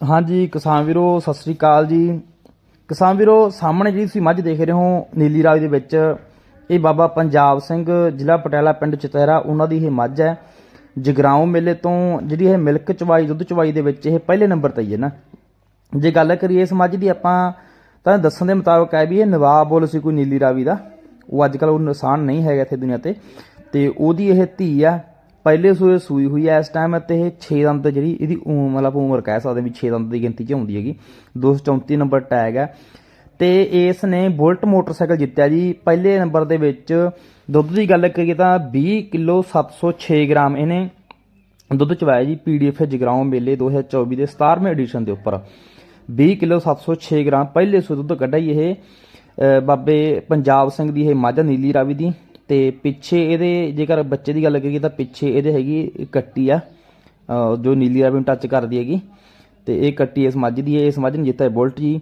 ਹਾਂਜੀ, ਕਿਸਾਨ ਵੀਰੋ, ਸਤਿ ਸ੍ਰੀ ਅਕਾਲ ਜੀ। ਕਿਸਾਨ ਵੀਰੋ, ਸਾਹਮਣੇ ਜਿਹੜੀ ਤੁਸੀਂ ਮੱਝ ਦੇਖ ਰਹੇ ਹੋ, ਨੀਲੀ ਰਾਜ ਦੇ ਵਿੱਚ, ਇਹ ਬਾਬਾ ਪੰਜਾਬ ਸਿੰਘ, ਜ਼ਿਲ੍ਹਾ ਪਟਿਆਲਾ ਪਿੰਡ ਚਤਹਿਰਾ, ਉਹਨਾਂ ਦੀ ਇਹ ਮੱਝ ਹੈ। ਜਗਰਾਉਂ ਮੇਲੇ ਤੋਂ ਜਿਹੜੀ ਇਹ ਮਿਲਕ ਚਵਾਈ, ਦੁੱਧ ਚਵਾਈ ਦੇ ਵਿੱਚ ਇਹ ਪਹਿਲੇ ਨੰਬਰ ਤੇ ਹੀ ਹੈ ਨਾ। ਜੇ ਗੱਲ ਕਰੀਏ ਇਸ ਮੱਝ ਦੀ, ਆਪਾਂ ਤਾਂ ਦੱਸਣ ਦੇ ਮੁਤਾਬਕ ਹੈ ਵੀ ਇਹ ਨਵਾਬ ਬੋਲ ਸੀ ਕੋਈ ਨੀਲੀ ਰਾਵੀ ਦਾ। ਉਹ ਅੱਜ ਕੱਲ ਉਹ ਨਿਸ਼ਾਨ ਨਹੀਂ ਹੈਗਾ ਇੱਥੇ ਦੁਨੀਆ ਤੇ। ਤੇ ਉਹਦੀ ਇਹ ਧੀ ਆ ਪਹਿਲੇ ਸੂਏ ਸੂਈ ਹੋਈ ਐ ਇਸ ਟਾਈਮ ਅਤੇ ਇਹ 6 ਦੰਦ ਜਿਹੜੀ, ਇਹਦੀ ਉਮ- ਮਤਲਬ ਉਮਰ ਕਹਿ ਸਕਦੇ ਵੀ 6 ਦੰਦ ਦੀ ਗਿਣਤੀ ਚ ਆਉਂਦੀ ਹੈਗੀ। 234 ਨੰਬਰ ਟੈਗ ਹੈ ਤੇ ਇਸ ਨੇ ਬੁਲਟ ਮੋਟਰਸਾਈਕਲ ਜਿੱਤਿਆ ਜੀ। ਪਹਿਲੇ ਨੰਬਰ ਦੇ ਵਿੱਚ ਦੁੱਧ ਦੀ ਗੱਲ ਕਰੀਏ ਤਾਂ 20 ਕਿਲੋ 706 ਗ੍ਰਾਮ ਇਹਨੇ ਦੁੱਧ ਚਵਾਇਆ ਜੀ ਪੀਡੀਐਫ ਜਗਰਾਉਂ ਮੇਲੇ 2024 ਦੇ 17ਵੇਂ ਐਡੀਸ਼ਨ ਦੇ ਉੱਪਰ। 20 ਕਿਲੋ 706 ਗ੍ਰਾਮ ਪਹਿਲੇ ਸੂ ਦੁੱਧ ਕੱਢਿਆ ਜੀ ਇਹ ਬਾਬੇ ਪੰਜਾਬ ਸਿੰਘ ਦੀ ਇਹ ਮਾਝਾ ਨੀਲੀ ਰਾਵੀ ਦੀ। ਤੇ ਪਿੱਛੇ ਇਹਦੇ ਜੇਕਰ ਬੱਚੇ ਦੀ ਗੱਲ ਕਰੀਏ ਤਾਂ ਪਿੱਛੇ ਇਹਦੇ ਹੈਗੀ ਕੱਟੀ ਆ ਜੋ ਨੀਲੀ ਰਾਵੀ ਨੂੰ ਟੱਚ ਕਰਦੀ ਹੈਗੀ। ਤੇ ਇਹ ਕੱਟੀ ਇਸ ਮੱਝ ਦੀ ਹੈ, ਇਸ ਮੱਝ ਨੇ ਜਿੱਤਿਆ ਬੁਲਟ ਜੀ।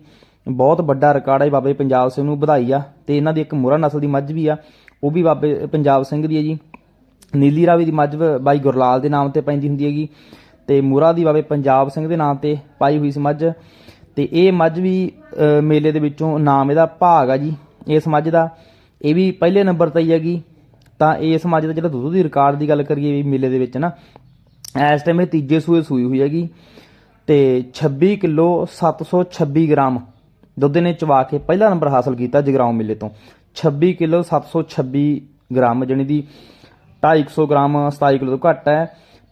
ਬਹੁਤ ਵੱਡਾ ਰਿਕਾਰਡ ਹੈ ਬਾਬੇ ਪੰਜਾਬ ਸਿੰਘ ਨੂੰ ਵਧਾਈ ਆ। ਤੇ ਇਹਨਾਂ ਦੀ ਇੱਕ ਮੁਰਾ ਨਸਲ ਦੀ ਮੱਝ ਵੀ ਆ, ਉਹ ਵੀ ਬਾਬੇ ਪੰਜਾਬ ਸਿੰਘ ਦੀ ਹੈ ਜੀ। ਨੀਲੀ ਰਾਵੀ ਦੀ ਮੱਝ ਬਾਈ ਗੁਰਲਾਲ ਦੇ ਨਾਮ ਤੇ ਪੈਂਦੀ ਹੁੰਦੀ ਹੈਗੀ। ਤੇ ਮੁਰਾ ਦੀ ਬਾਬੇ ਪੰਜਾਬ ਸਿੰਘ ਦੇ ਨਾਮ ਤੇ ਪਾਈ ਹੋਈ ਸੀ ਮੱਝ। ਤੇ ਇਹ ਮੱਝ ਵੀ ਮੇਲੇ ਦੇ ਵਿੱਚੋਂ ਨਾਮ ਇਹਦਾ ਭਾਗ ਆ ਜੀ। ਇਸ ਮੱਝ ਦਾ ਇਹ ਵੀ ਪਹਿਲੇ ਨੰਬਰ ਤੇ ਹੀ ਹੈਗੀ। ਤਾਂ ਇਸ ਮੱਝ ਦਾ ਜਿਹੜਾ ਦੁੱਧ ਦੀ ਰਿਕਾਰਡ ਦੀ ਗੱਲ ਕਰੀਏ ਵੀ ਮੇਲੇ ਦੇ ਵਿੱਚ ਨਾ, ਇਸ ਟਾਈਮ ਇਹ ਤੀਜੇ ਸੂਏ ਸੂਈ ਹੋਈ ਹੈਗੀ ਤੇ 26 ਕਿਲੋ 726 ਗ੍ਰਾਮ ਦੁੱਧ ਨੇ ਚਵਾ ਕੇ ਪਹਿਲਾ ਨੰਬਰ ਹਾਸਲ ਕੀਤਾ ਜਗਰਾਉਂ ਮੇਲੇ ਤੋਂ। 26 ਕਿਲੋ 726 ਗ੍ਰਾਮ ਜਾਣੀ ਦੀ 250 ਗ੍ਰਾਮ 27 ਕਿਲੋ ਤੋਂ ਘੱਟ ਹੈ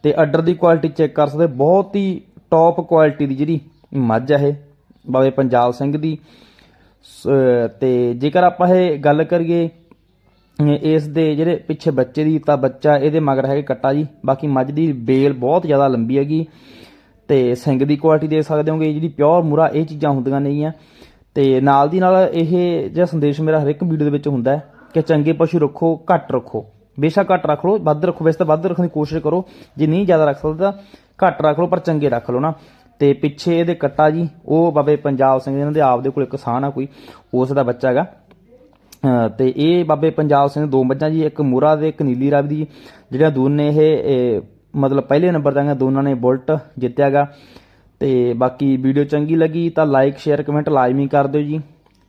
ਤੇ ਆਰਡਰ ਦੀ ਕੁਆਲਿਟੀ ਚੈੱਕ ਕਰ ਸਕਦੇ, ਬਹੁਤ ਹੀ ਟੌਪ ਕੁਆਲਿਟੀ ਦੀ ਜਿਹੜੀ ਮੱਝ ਹੈ ਇਹ, ਬਾਬੇ ਪੰਜਾਬ ਸਿੰਘ ਦੀ। ਤੇ ਜੇਕਰ ਆਪਾਂ ਇਹ ਗੱਲ ਕਰੀਏ, ਅਹ, ਇਸ ਦੇ ਜਿਹੜੇ ਪਿੱਛੇ ਬੱਚੇ ਦੀ ਤਾਂ ਬੱਚਾ ਇਹਦੇ ਮਗਰ ਹੈਗੇ ਕੱਟਾ ਜੀ, ਬਾਕੀ ਮੱਝ ਦੀ ਬੇਲ ਬਹੁਤ ਜ਼ਿਆਦਾ ਲੰਬੀ ਹੈਗੀ, ਤੇ ਸਿੰਗ ਦੀ ਕੁਆਲਿਟੀ ਦੇਖ ਸਕਦੇ ਹੋਗੇ, ਜਿਹੜੀ ਪਿਓਰ ਮੁਰਾ ਇਹ ਚੀਜ਼ਾਂ ਹੁੰਦੀਆਂ ਨਹੀਂ ਆ ਤੇ ਨਾਲ ਦੀ ਨਾਲ ਇਹ ਜਿਹੜਾ ਸੰਦੇਸ਼ ਮੇਰਾ ਹਰ ਇੱਕ ਵੀਡੀਓ ਦੇ ਵਿੱਚ ਹੁੰਦਾ ਹੈ ਕਿ ਚੰਗੇ ਪਸ਼ੂ ਰੱਖੋ, ਘੱਟ ਰੱਖੋ, ਬੇਸ਼ੱਕ ਘੱਟ ਰੱਖ ਲਓ, ਵੱਧ ਰੱਖੋ, ਵੈਸੇ ਤਾਂ ਵੱਧ ਰੱਖਣ ਦੀ ਕੋਸ਼ਿਸ਼ ਕਰੋ, ਜੇ ਨਹੀਂ ਜ਼ਿਆਦਾ ਰੱਖ ਸਕਦਾ ਤਾਂ ਘੱਟ ਰੱਖ ਲਓ, ਪਰ ਚੰਗੇ ਰੱਖ ਲਓ ਨਾ। ਤੇ ਪਿੱਛੇ ਇਹਦੇ ਕੱਟਾ ਜੀ, ਉਹ ਬਾਬੇ ਪੰਜਾਬ ਸਿੰਘ ਇਹਨਾਂ ਦੇ ਆਪ ਦੇ ਕੋਲ ਕਿਸਾਨ ਆ ਕੋਈ ਉਸ ਦਾ ਬੱਚਾ ਹੈਗਾ। ਅਹ ਤੇ ਇਹ ਬਾਬੇ ਪੰਜਾਬ ਸਿੰਘ ਦੋ ਮੱਝਾਂ ਜੀ, ਇੱਕ ਮੂਰਾ ਦੇ ਇੱਕ ਨੀਲੀ ਰਾਵੀ ਦੀ। ਜਿਹੜਾ ਦੋਨੇ ਇਹ ਮਤਲਬ ਪਹਿਲੇ ਨੰਬਰ ਤੇ ਦੋਨਾਂ ਨੇ ਬੁਲਟ ਜਿੱਤਿਆਗਾ ਤੇ ਬਾਕੀ ਵੀਡੀਓ ਚੰਗੀ ਲੱਗੀ ਤਾਂ ਲਾਈਕ, ਸ਼ੇਅਰ, ਕਮੈਂਟ ਲਾਜ਼ਮੀ ਕਰ ਦਿਓ ਜੀ।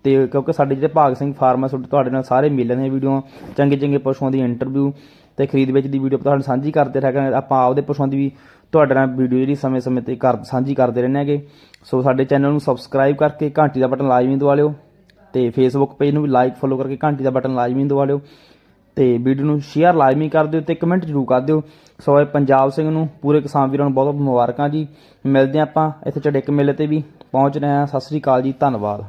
ਤੇ ਕਿਉਂਕਿ ਸਾਡੇ ਜਿਹੜੇ ਭਾਗ ਸਿੰਘ ਫਾਰਮ ਤੁਹਾਡੇ ਨਾਲ ਸਾਰੇ ਮਿਲਣ ਦੀਆਂ ਵੀਡੀਓ। ਚੰਗੇ ਚੰਗੇ ਪਸ਼ੂਆਂ ਦੀ ਇੰਟਰਵਿਊ ਤੇ ਖਰੀਦ ਵਿੱਚ ਦੀ ਵੀਡੀਓ ਤੁਹਾਨੂੰ ਸਾਂਝੀ ਕਰਦੇ ਰਹਾਂਗੇ। ਆਪਾਂ ਆਪਦੇ ਪਸ਼ੂਆਂ ਦੀ ਵੀ ਤੁਹਾਡੇ ਨਾਲ ਵੀਡੀਓ ਜਿਹੜੀ ਸਮੇਂ-ਸਮੇਂ ਤੇ ਕਰ ਸਾਂਝੀ ਕਰਦੇ ਰਹਿੰਦੇ ਹੈਗੇ। ਸੋ ਸਾਡੇ ਚੈਨਲ ਨੂੰ ਸਬਸਕ੍ਰਾਈਬ ਕਰਕੇ ਘੰਟੀ ਦਾ ਬਟਨ ਲਾਜ਼ਮੀ ਦਬਾ ਲਿਓ ਤੇ ਫੇਸਬੁੱਕ ਪੇਜ ਨੂੰ ਵੀ ਲਾਈਕ ਫੋਲੋ ਕਰਕੇ ਘੰਟੀ ਦਾ ਬਟਨ ਲਾਜ਼ਮੀ ਦਬਾ ਲਿਓ ਤੇ ਵੀਡੀਓ ਨੂੰ ਸ਼ੇਅਰ ਲਾਜ਼ਮੀ ਕਰ ਦਿਓ ਤੇ ਕਮੈਂਟ ਜ਼ਰੂਰ ਕਰ ਦਿਓ। ਸੋ ਇਹ ਪੰਜਾਬ ਸਿੰਘ ਨੂੰ, ਪੂਰੇ ਕਿਸਾਨ ਵੀਰਾਂ ਨੂੰ ਬਹੁਤ ਬਹੁਤ ਮੁਬਾਰਕਾਂ ਜੀ। ਮਿਲਦੇ ਹਾਂ ਆਪਾਂ ਇੱਥੇ ਚੜੇਕ ਮੇਲੇ ਤੇ ਵੀ। ਪਹੁੰਚ ਰਹੇ ਹਾਂ। ਸਤਿ ਸ੍ਰੀ ਅਕਾਲ ਜੀ। ਧੰਨਵਾਦ।